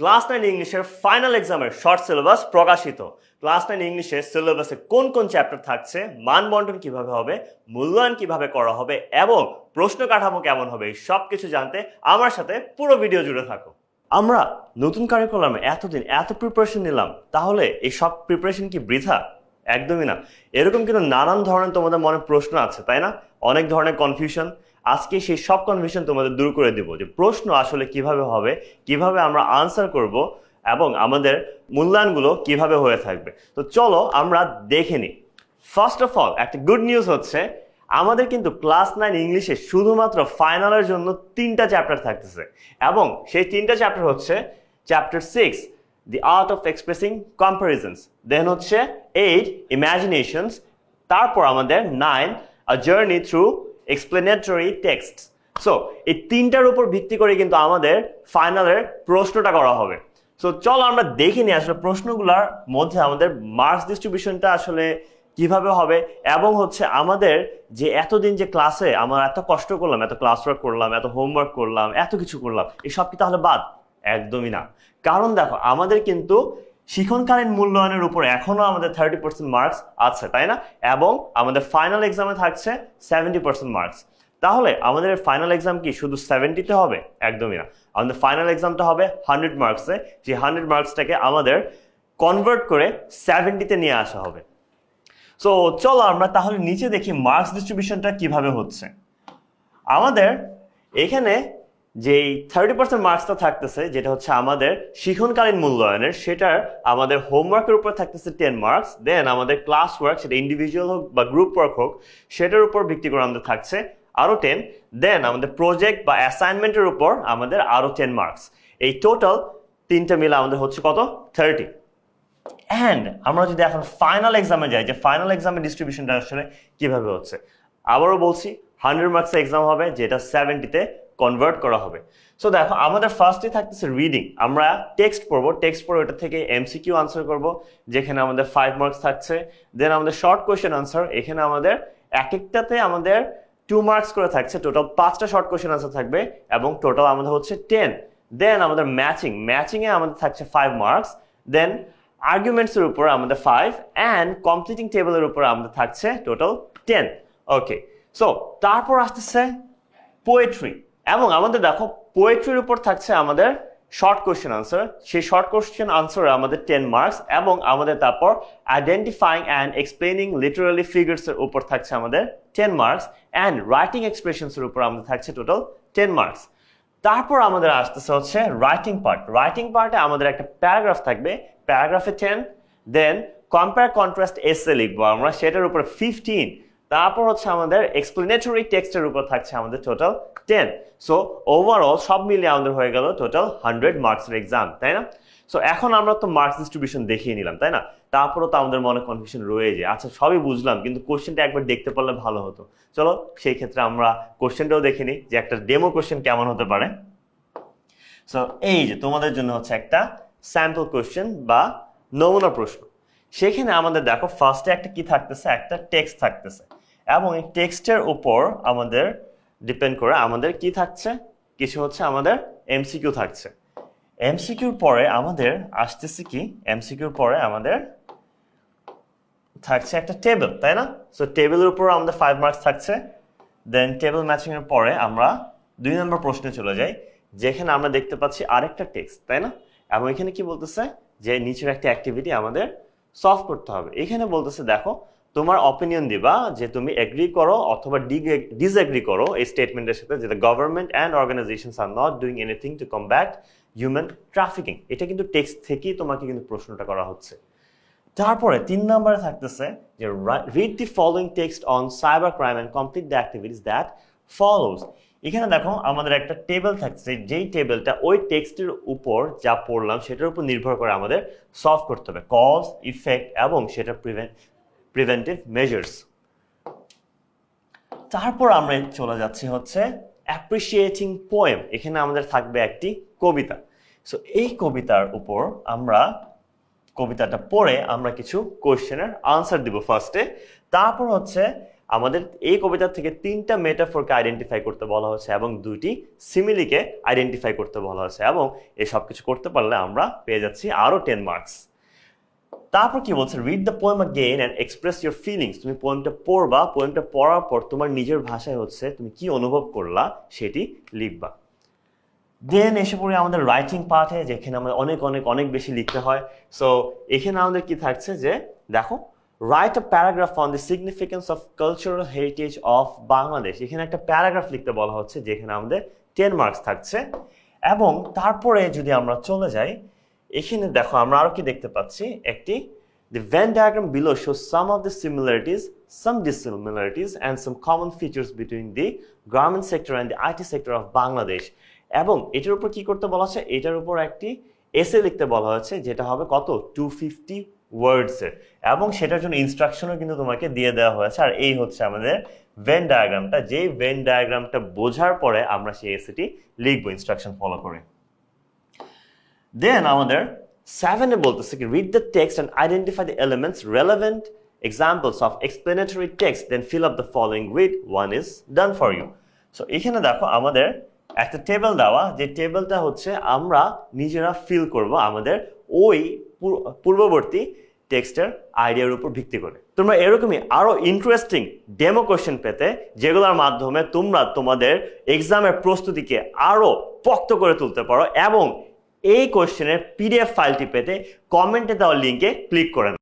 Class nine ইংলিশের final এক্সামের short syllabus প্রকাশিত। ক্লাস নাইন ইংলিশের সিলেবাসে কোন কোন চ্যাপ্টার থাকছে মান বন্টন কীভাবে হবে, মূল্যায়ন কীভাবে করা হবে এবং প্রশ্ন কাঠামো কেমন হবে সব কিছু জানতে আমার সাথে পুরো ভিডিও জুড়ে থাকো। আমরা নতুন কারিকুলামে এতদিন এত প্রিপারেশন নিলাম, তাহলে এই সব প্রিপারেশন কি বৃথা? একদমই না। এরকম কিন্তু নানান ধরনের তোমাদের মনে প্রশ্ন আছে, তাই না? অনেক ধরনের কনফিউশন আজকে সেই সব কনফিউশন তোমাদের দূর করে দিব যে প্রশ্ন আসলে কীভাবে হবে, কীভাবে আমরা আনসার করব এবং আমাদের মূল্যায়নগুলো কীভাবে হয়ে থাকবে। তো চলো আমরা দেখে নিই। ফার্স্ট অফ অল একটা গুড নিউজ হচ্ছে, আমাদের কিন্তু ক্লাস নাইন ইংলিশে শুধুমাত্র ফাইনালের জন্য তিনটা চ্যাপ্টার থাকতেছে এবং সেই তিনটা চ্যাপ্টার হচ্ছে chapter six the art of expressing comparisons then হচ্ছে এইট ইম্যাজিনেশনস তারপর আমাদের nine a journey through explanatory text so এই তিনটার উপর ভিত্তি করে কিন্তু আমাদের ফাইনালের প্রশ্নটা করা হবে। সো চলো আমরা দেখে নিই আসলে প্রশ্নগুলোর মধ্যে আমাদের মার্কস ডিস্ট্রিবিউশনটা আসলে কীভাবে হবে এবং হচ্ছে আমাদের যে এতদিন যে ক্লাসে আমরা এত কষ্ট করলাম, এত ক্লাস ওয়ার্ক করলাম, এত হোমওয়ার্ক করলাম, এত কিছু করলাম এই সব কি তাহলে বাদ? একদমই না। কারণ দেখো, আমাদের কিন্তু শিক্ষণকালীন মূল্যায়নের উপর এখনও আমাদের থার্টি পার্সেন্ট মার্কস আছে, তাই না? এবং আমাদের ফাইনাল এক্সামে থাকছে সেভেন্টি পার্সেন্ট মার্কস তাহলে আমাদের ফাইনাল এক্সাম কি? শুধু সেভেন্টিতে হবে? একদমই না। আমাদের ফাইনাল এক্সামটা হবে হান্ড্রেড মার্কসে যে হান্ড্রেড মার্কসটাকে আমাদের কনভার্ট করে সেভেন্টিতে নিয়ে আসা হবে। সো চলো আমরা তাহলে নিচে দেখি মার্কস ডিস্ট্রিবিউশনটা কীভাবে হচ্ছে। আমাদের এখানে যেই থার্টি পার্সেন্ট মার্কসটা থাকতেছে, যেটা হচ্ছে আমাদের শিখনকালীন মূল্যায়নের, সেটার আমাদের হোমওয়ার্কের উপর থাকতেছে টেন মার্কস দেন আমাদের ক্লাস ওয়ার্ক সেটা ইন্ডিভিজুয়াল হোক বা গ্রুপ ওয়ার্ক হোক, সেটার উপর ভিত্তি করে আমাদের থাকছে আরও টেন দেন আমাদের প্রজেক্ট বা অ্যাসাইনমেন্টের উপর আমাদের আরও টেন মার্কস এই টোটাল তিনটা মিলে আমাদের হচ্ছে কত? থার্টি অ্যান্ড আমরা যদি এখন ফাইনাল এক্সামে যাই, যে ফাইনাল এক্সামের ডিস্ট্রিবিউশনটা আসলে কীভাবে হচ্ছে? আবারও বলছি হান্ড্রেড মার্কস এক্সাম হবে, যেটা সেভেন্টিতে কনভার্ট করা হবে। সো দেখো, আমাদের ফার্স্টে থাকতেছে রিডিং আমরা টেক্সট পড়ব টেক্সট পড়ে ওটা থেকে এমসিকিউ আনসার করব, যেখানে আমাদের ফাইভ মার্কস থাকছে। দেন আমাদের শর্ট কোয়েশ্চেন আনসার এখানে আমাদের এক একটাতে আমাদের টু মার্কস করে থাকছে। টোটাল পাঁচটা শর্ট কোয়েশ্চেন আনসার থাকবে এবং টোটাল আমাদের হচ্ছে টেন দেন আমাদের ম্যাচিং ম্যাচিংয়ে আমাদের থাকছে ফাইভ মার্কস দেন আর্গুমেন্টসের উপর আমাদের ফাইভ অ্যান্ড কমপ্লিটিং টেবিলের উপর আমাদের থাকছে টোটাল টেন ওকে সো তারপর আসতেছে পোয়েট্রি এবং আমাদের দেখো পোয়েট্রির উপর থাকছে আমাদের শর্ট কোশ্চেন আনসার সেই শর্ট কোশ্চেন আনসারে আমাদের টেন মার্কস এবং আমাদের তারপর আইডেন্টিফাইং অ্যান্ড এক্সপ্লেনিং লিটারালি ফিগার্সের উপর থাকছে আমাদের টেন মার্কস অ্যান্ড রাইটিং এক্সপ্রেশনসের উপর আমাদের থাকছে টোটাল টেন মার্কস তারপর আমাদের আসতেছে হচ্ছে রাইটিং পার্ট রাইটিং পার্টে আমাদের একটা প্যারাগ্রাফ থাকবে প্যারাগ্রাফে টেন দেন কম্পেয়ার কন্ট্রাস্ট এসে লিখব আমরা, সেটার উপর ফিফটিন তারপর হচ্ছে আমাদের এক্সপ্লেনেটরি টেক্সটের উপর থাকছে আমাদের টোটাল টেন সো ওভারঅল সব মিলিয়ে আমাদের হয়ে গেল টোটাল হান্ড্রেড মার্কসের এক্সাম তাই না? সো এখন আমরা তো মার্কস ডিস্ট্রিবিউশন দেখিয়ে নিলাম, তাই না? তারপরও তো আমাদের মনে কনফিউশন রয়ে যায়। আচ্ছা সবই বুঝলাম, কিন্তু কোশ্চেনটা একবার দেখতে পারলে ভালো হতো। চলো, সেই ক্ষেত্রে আমরা কোশ্চেনটাও দেখে নিই যে একটা ডেমো কোশ্চেন কেমন হতে পারে। সো এই যে তোমাদের জন্য হচ্ছে একটা স্যাম্পল কোশ্চেন বা নমুনা প্রশ্ন। সেখানে আমাদের দেখো ফার্স্টে একটা কি থাকতেছে? একটা টেক্সট থাকতেছে। এবং এই টেক্সটের উপর আমাদের ডিপেন্ড করে আমাদের কি থাকছে? কিছু হচ্ছে আমাদের এমসিকিউ থাকছে। এমসিকিউর পরে আমাদের আসতেছে কি? এমসিকিউর পরে আমাদের থাকছে একটা টেবিল তাই না? সো টেবিলের উপর আমাদের ফাইভ মার্কস থাকছে। দেন টেবিল ম্যাচিং এর পরে আমরা দুই নম্বর প্রশ্নে চলে যাই, যেখানে আমরা দেখতে পাচ্ছি আরেকটা টেক্সট তাই না? এবং এখানে কি বলতেছে? যে নিচের একটা অ্যাক্টিভিটি আমাদের সলভ করতে হবে। এখানে বলতেছে, দেখো তোমার অপিনিয়ন দিবা যে তুমি এগ্রি করো অথবা ডিসএগ্রি করো এই স্টেটমেন্টের সাথে যে government and organisations are not doing anything to combat human trafficking এটা কিন্তু টেক্সট থেকেই তোমাকে কিন্তু প্রশ্নটা করা হচ্ছে। তারপরে তিন নম্বরে থাকতেছে যে read the following text on cyber crime and complete the activities that follows এখানে দেখো আমাদের একটা টেবিল থাকছে, যেই টেবিলটা ওই টেক্সটের উপর যা পড়লাম সেটার উপর নির্ভর করে আমাদের সলভ করতে হবে। কজ ইফেক্ট এবং সেটা প্রিভেন্ট প্রিভেন্টিভ মেজার্স তারপর আমরা চলে যাচ্ছি হচ্ছে অ্যাপ্রিসিয়েটিং পোয়েম এখানে আমাদের থাকবে একটি কবিতা। সো এই কবিতার উপর আমরা কবিতাটা পড়ে আমরা কিছু কোয়েশ্চেনের আনসার দিব ফার্স্টে তারপর হচ্ছে আমাদের এই কবিতা থেকে তিনটা মেটাফোরকে আইডেন্টিফাই করতে বলা হয়েছে এবং দুইটি সিমিলিকে আইডেন্টিফাই করতে বলা হয়েছে এবং এই সব কিছু করতে পারলে আমরা পেয়ে যাচ্ছি আরও টেন মার্কস তারপর কি বলছে? Read the poem again and express your feelings তুমি পোয়েমটা পড়বা পোয়েমটা পড়ার পর তোমার নিজের ভাষায় হচ্ছে তুমি কি অনুভব করলা সেটি লিখবা। দেন এসে পড়ি আমাদের রাইটিং পার্টে যেখানে আমাদের অনেক অনেক অনেক বেশি লিখতে হয়। সো এখানে আমাদের কি থাকছে যে, দেখো write a paragraph on the significance of cultural heritage of Bangladesh এখানে একটা প্যারাগ্রাফ লিখতে বলা হচ্ছে, যেখানে আমাদের টেন মার্কস থাকছে। এবং তারপরে যদি আমরা চলে যাই এখানে দেখো আমরা আরও কি দেখতে পাচ্ছি? একটি The Venn diagram below shows some of the similarities, some dissimilarities, and some common features between the garment sector and the IT sector of Bangladesh. এবং এটার উপর কি করতে বলা হচ্ছে? এটার উপর একটি এসে লিখতে বলা হয়েছে যেটা হবে কত? টু ফিফটি ওয়ার্ডসের এবং সেটার জন্য ইনস্ট্রাকশনও কিন্তু তোমাকে দিয়ে দেওয়া হয়েছে। আর এই হচ্ছে আমাদের ভেন ডায়াগ্রামটা যেই ভেন ডায়াগ্রামটা বোঝার পরে আমরা সেই এসেটি লিখব ইনস্ট্রাকশন ফলো করে। দেন আমাদের সেভেনে বলতেছে কি read the text and identify the elements relevant examples of explanatory text then fill up the following with one is done for you so এখানে দেখো, আমাদের একটা টেবিল দেওয়া, যে টেবিলটা হচ্ছে আমরা নিজেরা ফিল করব আমাদের ওই পূর- পূর্ববর্তী টেক্সটের আইডিয়ার উপর ভিত্তি করে। তোমরা এরকমই আরও ইন্টারেস্টিং ডেমো কোশ্চেন পেতে, যেগুলোর মাধ্যমে তোমরা তোমাদের এক্সামের প্রস্তুতিকে আরও পক্ত করে তুলতে পারো এবং এই কোশ্চেনের পিডিএফ ফাইলটি পেতে কমেন্টে দেওয়া লিঙ্কে ক্লিক করে নাও।